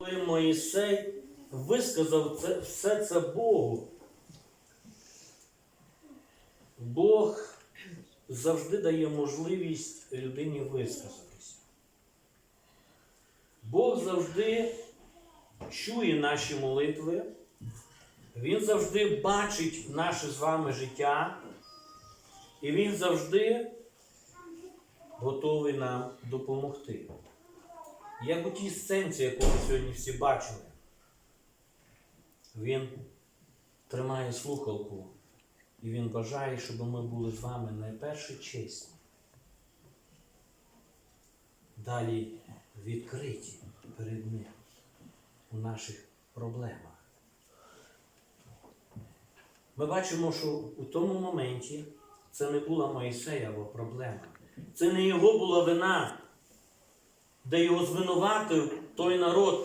Коли Моїсей висказав це, все це Богу. Бог завжди дає можливість людині висказатися. Бог завжди чує наші молитви, Він завжди бачить наше з вами життя, і Він завжди готовий нам допомогти. Як у тій сценці, яку ми сьогодні всі бачили, він тримає слухалку і він бажає, щоб ми були з вами найперше чесні. Далі відкриті перед ним у наших проблемах. Ми бачимо, що у тому моменті це не була Моїсеєва проблема. Це не його була вина де його звинуватив той народ,